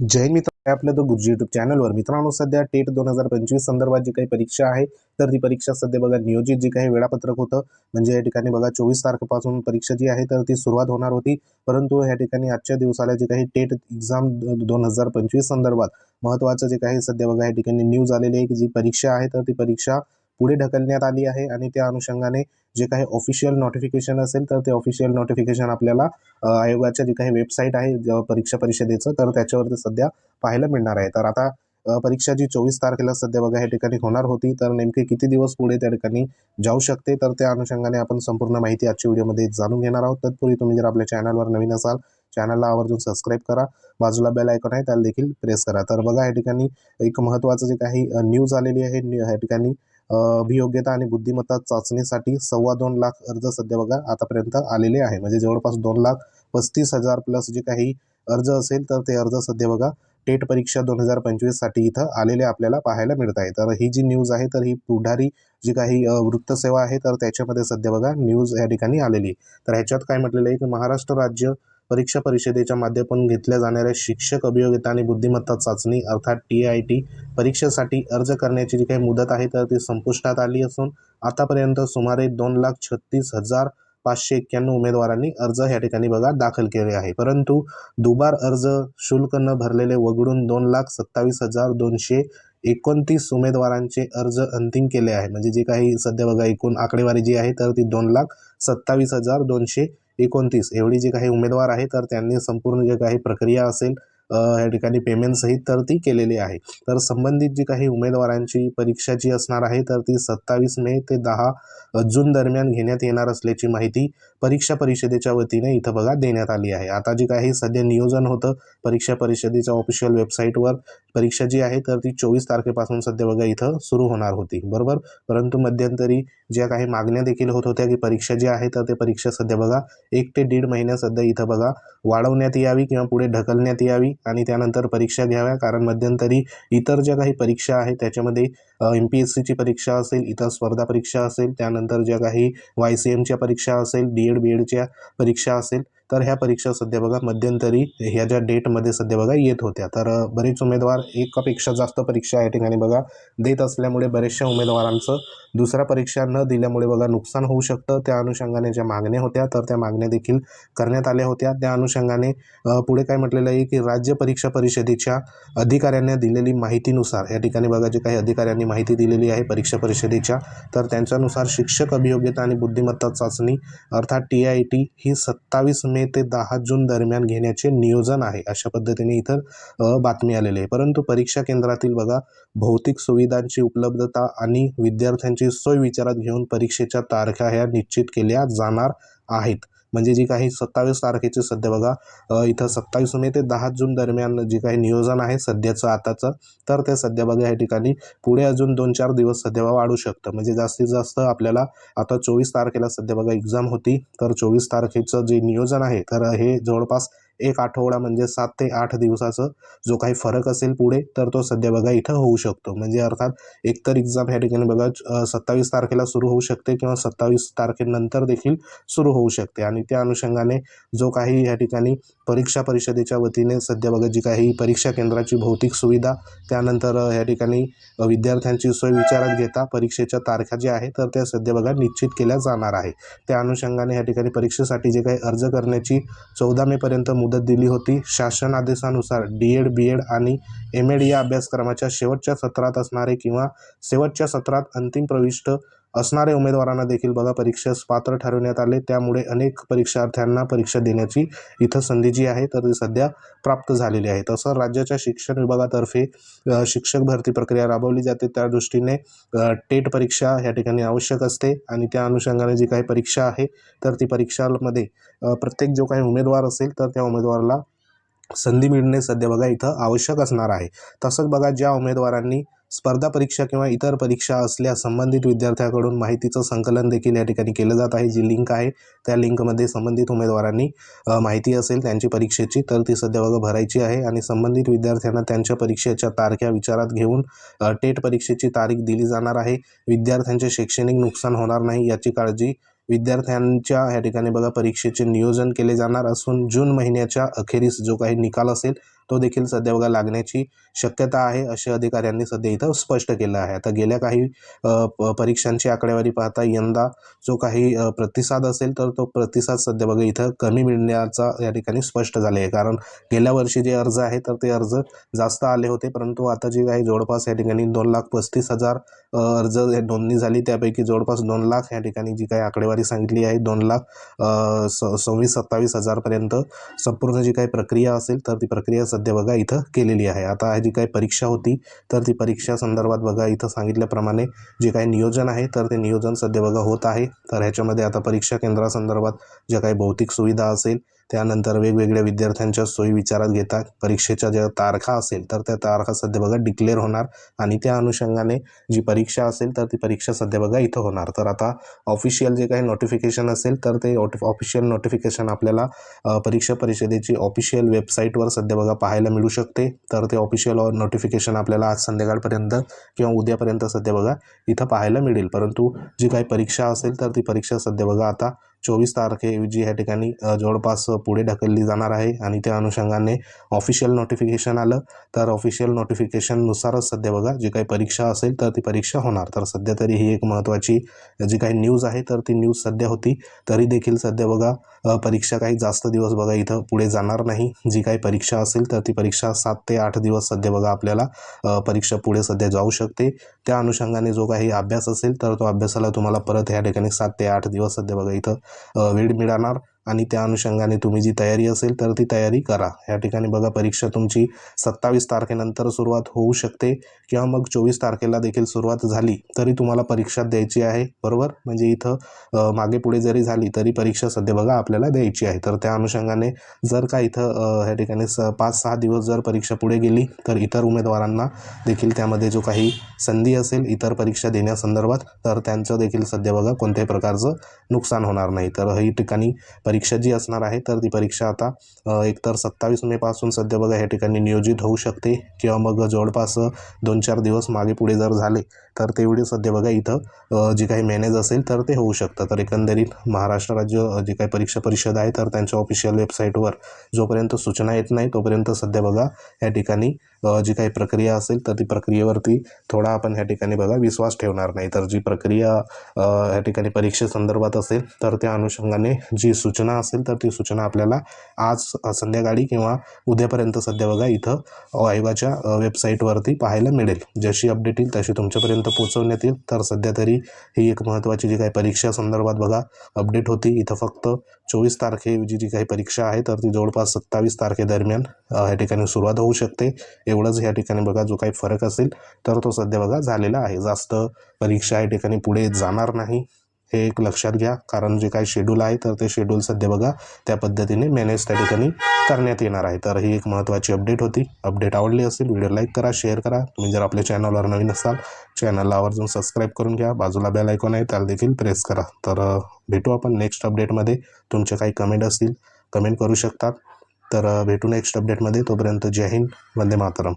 जय मित्र आहे द गुरुजी युट्यूब चॅनलवर मित्रांनो सध्या टेट दोन हजार पंचवीस संदर्भात जी काही परीक्षा आहे तर ती परीक्षा सध्या बघा नियोजित जी काही वेळापत्रक होतं म्हणजे या ठिकाणी बघा चोवीस तारखेपासून परीक्षा जी आहे तर ती सुरुवात होणार होती. परंतु या ठिकाणी आजच्या दिवसाला जे काही टेट एक्झाम दोन हजार पंचवीस संदर्भात महत्त्वाचं जे काही सध्या बघा या ठिकाणी न्यूज आलेली आहे की जी परीक्षा आहे तर ती परीक्षा पुढे ढकलण्यात आली आहे आणि त्या अनुषंगाने जे काही ऑफिशियल नोटिफिकेशन असेल तर ते ऑफिशियल नोटिफिकेशन आपल्याला आयोगाच्या जे काही वेबसाईट आहे परीक्षा परिषदेचं तर त्याच्यावरती सध्या पाहायला मिळणार आहे. तर आता परीक्षा जी चोवीस तारखेला सध्या बघा या ठिकाणी होणार होती तर नेमके किती दिवस पुढे त्या ठिकाणी जाऊ शकते तर त्या अनुषंगाने आपण संपूर्ण माहिती आजच्या व्हिडिओमध्ये जाणून घेणार आहोत. तत्पूर्वी तुम्ही जर आपल्या चॅनलवर नवीन असाल चॅनलला आवर्जून सबस्क्राईब करा. बाजूला बेल आयकॉन आहे त्याला देखील प्रेस करा. तर बघा या ठिकाणी एक महत्त्वाचं जे काही न्यूज आलेली आहे न्यू- या ठिकाणी अभियोग्यता आणि बुद्धिमत्ता चाचणीसाठी सव्वा दोन लाख अर्ज सध्या बघा आतापर्यंत आलेले आहे. म्हणजे जवळपास दोन लाख पस्तीस हजार प्लस जे काही अर्ज असेल तर ते अर्ज सध्या बघा टेट परीक्षा दोन हजार पंचवीससाठी इथं आलेले आपल्याला पाहायला मिळत आहे. तर ही जी न्यूज आहे तर ही पुढारी जी काही वृत्तसेवा आहे तर त्याच्यामध्ये सध्या बघा न्यूज या ठिकाणी आलेली तर ह्याच्यात काय म्हटलेलं आहे की महाराष्ट्र राज्य परीक्षा परिषदेच्या माध्यमातून घेतल्या जाणाऱ्या शिक्षक अभियोगिता आणि बुद्धिमत्ता चाचणी अर्थात टी आय टी परीक्षेसाठी अर्ज करण्याची जी काही मुदत आहे तर ती संपुष्टात आली असून आतापर्यंत सुमारे दोन लाख छत्तीस हजार पाचशे एक्क्याण्णव उमेदवारांनी अर्ज या ठिकाणी बघा दाखल केले आहे. परंतु दुबार अर्ज शुल्क न भरलेले वगळून दोन लाख सत्तावीस हजार दोनशे एकोणतीस उमेदवारांचे अर्ज अंतिम केले आहे. म्हणजे जे काही सध्या बघा एकूण आकडेवारी जी आहे तर ती दोन लाख सत्तावीस हजार दोनशे एकोणतीस. एवढी जी काही उमेदवार आहे तर त्यांनी संपूर्ण जे काही प्रक्रिया असेल या ठिकाणी पेमेंट सहित तर ती केलेली आहे. तर संबंधित जी काही उमेदवारांची परीक्षा जी असणार आहे तर ती सत्तावीस मे ते दहा जून दरम्यान घेण्यात येणार असल्याची माहिती परीक्षा परिषदेच्या वतीने इथं बघा देण्यात आली आहे. आता जी काही सध्या नियोजन होतं परीक्षा परिषदेच्या ऑफिशियल वेबसाईटवर परीक्षा जी आहे तर ती चोवीस तारखेपासून सध्या बघा इथं सुरू होणार होती. बरोबर? परंतु मध्यंतरी ज्या काही मागण्या देखील होत होत्या की परीक्षा जी आहे तर ते परीक्षा सध्या बघा एक ते दीड महिन्या सध्या इथं बघा वाढवण्यात यावी किंवा पुढे ढकलण्यात यावी आणि त्यानंतर परीक्षा घ्याव्या. कारण मध्यंतरी इतर ज्या काही परीक्षा आहेत त्याच्यामध्ये एम पी एस सीची परीक्षा असेल इतर स्पर्धा परीक्षा असेल त्यानंतर ज्या काही वाय सी एमच्या परीक्षा असेल डी एड बी एडच्या परीक्षा असेल तर ह्या परीक्षा सध्या बघा मध्यंतरी ह्या ज्या डेटमध्ये सध्या बघा येत होत्या. तर बरेच उमेदवार एकापेक्षा जास्त परीक्षा या ठिकाणी बघा देत असल्यामुळे बऱ्याचशा उमेदवारांचं दुसऱ्या परीक्षा न दिल्यामुळे बघा नुकसान होऊ शकतं. त्या अनुषंगाने ज्या मागण्या होत्या तर त्या मागण्या देखील करण्यात आल्या होत्या. त्या अनुषंगाने पुढे काय म्हटलेलं आहे की राज्य परीक्षा परिषदेच्या अधिकाऱ्यांनी दिलेली माहितीनुसार या ठिकाणी बघा जे काही अधिकाऱ्यांनी माहिती दिलेली आहे परीक्षा परिषदेच्या तर त्यांच्यानुसार शिक्षक अभियोग्यता आणि बुद्धिमत्ता चाचणी अर्थात टी आय टी ही सत्तावीस मे ते दहा जून दरम्यान घेण्याचे नियोजन आहे अशा पद्धतीने इतर बातमी आलेली आहे. परंतु परीक्षा केंद्रातील बघा भौतिक सुविधांची उपलब्धता आणि विद्यार्थ्यांची सोय विचारात घेऊन परीक्षेच्या तारखा ह्या निश्चित केल्या जाणार आहेत. म्हणजे जी काही सत्तावीस तारखेची सध्या बघा इथं सत्तावीस मे ते दहा जून दरम्यान जे काही नियोजन आहे सध्याचं आताचं तर ते सध्या बघा या ठिकाणी पुढे अजून दोन चार दिवस सध्या वाढू शकतं. म्हणजे जास्तीत जास्त आपल्याला आता चोवीस तारखेला सध्या बघा एक्झाम होती तर चोवीस तारखेचं जे नियोजन आहे तर हे जवळपास एक आठवडा म्हणजे सात ते आठ दिवसाचं जो काही फरक असेल पुढे तर तो सध्या बघा इथं होऊ शकतो. म्हणजे अर्थात एकतर एक्झाम ह्या ठिकाणी बघा सत्तावीस तारखेला सुरू होऊ शकते किंवा सत्तावीस तारखेनंतर देखील सुरू होऊ शकते. आणि त्या अनुषंगाने जो काही ह्या ठिकाणी परीक्षा परिषदेच्या वतीने सध्या बघा जी काही परीक्षा केंद्राची भौतिक सुविधा त्यानंतर ह्या ठिकाणी विद्यार्थ्यांची सोय विचारात घेता परीक्षेच्या तारखा ज्या आहेत तर त्या सध्या बघा निश्चित केल्या जाणार आहे. त्या अनुषंगाने ह्या ठिकाणी परीक्षेसाठी जे काही अर्ज करण्याची चौदा मेपर्यंत मुदत दिली होती. शासन आदेशानुसार डी एड बी एड आणि एम एड या अभ्यासक्रमाच्या शेवटच्या सत्रात असणारे किंवा शेवटच्या सत्रात अंतिम प्रविष्ट असणाऱ्या उमेदवारांना देखील बघा परीक्षेस पात्र ठरवण्यात आले. त्यामुळे अनेक परीक्षार्थ्यांना परीक्षा देण्याची इथं संधी जी आहे तर ती सध्या प्राप्त झालेली आहे. तसं राज्याच्या शिक्षण विभागातर्फे शिक्षक भरती प्रक्रिया राबवली जाते. त्या दृष्टीने टेट परीक्षा या ठिकाणी आवश्यक असते आणि त्या अनुषंगाने जी काही परीक्षा आहे तर ती परीक्षामध्ये प्रत्येक जो काही उमेदवार असेल तर त्या उमेदवाराला संधी मिळणे सध्या बघा इथं आवश्यक असणार आहे. तसंच बघा ज्या उमेदवारांनी स्पर्धा परीक्षा किंवा इतर परीक्षा असल्या संबंधित विद्यार्थ्याकडून माहितीचं संकलन देखील या ठिकाणी केलं जात आहे. जी लिंक आहे त्या लिंकमध्ये संबंधित उमेदवारांनी माहिती असेल त्यांची परीक्षेची तर ती सध्या बघा भरायची आहे आणि संबंधित विद्यार्थ्यांना त्यांच्या परीक्षेच्या तारख्या विचारात घेऊन टेट परीक्षेची तारीख दिली जाणार आहे. विद्यार्थ्यांचे शैक्षणिक नुकसान होणार नाही याची काळजी विद्यार्थ्यांच्या ह्या ठिकाणी बघा परीक्षेचे नियोजन केले जाणार असून जून महिन्याच्या अखेरीस जो काही निकाल असेल तो देखील सध्या बघा लागण्याची शक्यता आहे असे अधिकाऱ्यांनी सध्या इथं स्पष्ट केलं आहे. आता गेल्या काही प- परीक्षांची आकडेवारी पाहता यंदा जो काही प्रतिसाद असेल तर तो प्रतिसाद सध्या बघा इथं कमी मिळण्याचा या ठिकाणी स्पष्ट झाले आहे. कारण गेल्या वर्षी जे अर्ज आहे तर ते अर्ज जास्त आले होते परंतु आता जे काही जवळपास या ठिकाणी दोन लाख पस्तीस हजार अर्ज नोंदणी झाली त्यापैकी जवळपास दोन लाख या ठिकाणी जी काही आकडेवारी सांगितली आहे दोन लाख स सव्वीस सत्तावीस हजारपर्यंत संपूर्ण जी काही प्रक्रिया असेल तर ती प्रक्रिया सध्या बघा इथं केलेली आहे. आता जी काही परीक्षा होती तर ती परीक्षा संदर्भात बघा इथं सांगितल्याप्रमाणे जे काही नियोजन आहे तर ते नियोजन सध्या बघा होत आहे. तर ह्याच्यामध्ये आता परीक्षा केंद्रासंदर्भात ज्या काही भौतिक सुविधा असेल त्यानंतर वेगवेगळ्या विद्यार्थ्यांच्या सोयी विचारात घेता परीक्षेच्या ज्या तारखा असेल तर त्या तारखा सध्या बघा डिक्लेअर होणार आणि त्या अनुषंगाने जी परीक्षा असेल तर ती परीक्षा सध्या बघा इथं होणार. तर आता ऑफिशियल जे काही नोटिफिकेशन असेल तर ते ऑफिशियल नोटिफिकेशन आपल्याला परीक्षा परिषदेची ऑफिशियल वेबसाईटवर सध्या बघा पाहायला मिळू शकते. तर ते ऑफिशियल नोटिफिकेशन आपल्याला आज संध्याकाळपर्यंत किंवा उद्यापर्यंत सध्या बघा इथं पाहायला मिळेल. परंतु जी काही परीक्षा असेल तर ती परीक्षा सध्या बघा आता चोवीस तारखेऐवजी या ठिकाणी जवळपास पुढे ढकलली जाणार आहे आणि त्या अनुषंगाने ऑफिशियल नोटिफिकेशन आलं. तर ऑफिशियल नोटिफिकेशननुसारच सध्या बघा जी काही परीक्षा असेल तर ती परीक्षा होणार. तर सध्या तरी ही एक महत्त्वाची जी काही न्यूज आहे तर ती न्यूज सध्या होती. तरी देखील सध्या बघा परीक्षा काही जास्त दिवस बघा इथं पुढे जाणार नाही. जी काही परीक्षा असेल तर ती परीक्षा सात ते आठ दिवस सध्या बघा आपल्याला परीक्षा पुढे सध्या जाऊ शकते. त्या अनुषंगाने जो काही अभ्यास असेल तर तो अभ्यासाला तुम्हाला परत या ठिकाणी सात ते आठ दिवस सध्या बघा इथं वेळ मिळणार. आणि त्या अनुषंगाने तुम्ही जी तयारी असेल तर ती तयारी करा. या ठिकाणी बघा परीक्षा तुमची सत्तावीस तारखेनंतर सुरुवात होऊ शकते किंवा मग चोवीस तारखेला देखील सुरुवात झाली तरी तुम्हाला परीक्षा द्यायची आहे. बरोबर? म्हणजे इथं मागे पुढे जरी झाली तरी परीक्षा सध्या बघा आपल्याला द्यायची आहे. तर त्या अनुषंगाने जर का इथं ह्या या ठिकाणी स पाच सहा दिवस जर परीक्षा पुढे गेली तर इतर उमेदवारांना देखील त्यामध्ये जो काही संधी असेल इतर परीक्षा देण्यासंदर्भात तर त्यांचं देखील सध्या बघा कोणत्याही प्रकारचं नुकसान होणार नाही. तर ही ठिकाणी परीक्षा जी असणार आहे तर ती परीक्षा आता एकतर सत्तावीस मेपासून सध्या बघा या ठिकाणी नियोजित होऊ शकते किंवा मग जवळपास दोन चार दिवस मागे पुढे जर झाले तर तेवढी सध्या बघा इथं जी जे काही मॅनेज असेल तर ते होऊ शकतं. तर एकंदरीत महाराष्ट्र राज्य जी जे काही परीक्षा परिषद आहे तर त्यांच्या ऑफिशियल वेबसाईटवर जोपर्यंत सूचना येत नाही तोपर्यंत सध्या बघा या ठिकाणी जी काही प्रक्रिया असेल तर ती प्रक्रियेवरती थोडा आपण ह्या ठिकाणी बघा विश्वास ठेवणार नाही. तर जी प्रक्रिया ह्या ठिकाणी परीक्षेसंदर्भात असेल तर त्या अनुषंगाने जी सूचना असेल तर ती सूचना आपल्याला आज संध्याकाळी किंवा उद्यापर्यंत सध्या बघा इथं आयोगाच्या वेबसाईटवरती पाहायला मिळेल. जशी अपडेट येईल तशी तुमच्यापर्यंत पोहोचवण्यात येईल. तर सध्या तरी ही एक महत्त्वाची जी काही परीक्षा संदर्भात बघा अपडेट होती. इथं फक्त चोवीस तारखे जी जी काही परीक्षा आहे तर ती जवळपास सत्तावीस तारखेदरम्यान ह्या ठिकाणी सुरुवात होऊ शकते. एवढंच या ठिकाणी बघा जो काही फरक असेल तर तो सध्या बघा झालेला आहे. जास्त परीक्षा या ठिकाणी पुढे जाणार नाही हे एक लक्षात घ्या. कारण जे काही शेड्यूल आहे तर ते शेड्यूल सध्या बघा त्या पद्धतीने मॅनेज त्या ठिकाणी करण्यात येणार आहे. तर ही एक महत्त्वाची अपडेट होती. अपडेट आवडली असेल व्हिडिओ लाईक करा शेअर करा. तुम्ही जर आपल्या चॅनलवर नवीन असाल चॅनलला आवर्जून सबस्क्राईब करून घ्या. बाजूला बेल ऐकून आहे त्याला देखील प्रेस करा. तर भेटू आपण नेक्स्ट अपडेटमध्ये तुमचे काही कमेंट असतील कमेंट करू शकतात. तर भेटू नेक्स्ट अपडेटमध्ये तोपर्यंत जय हिंद वंदे मातरम.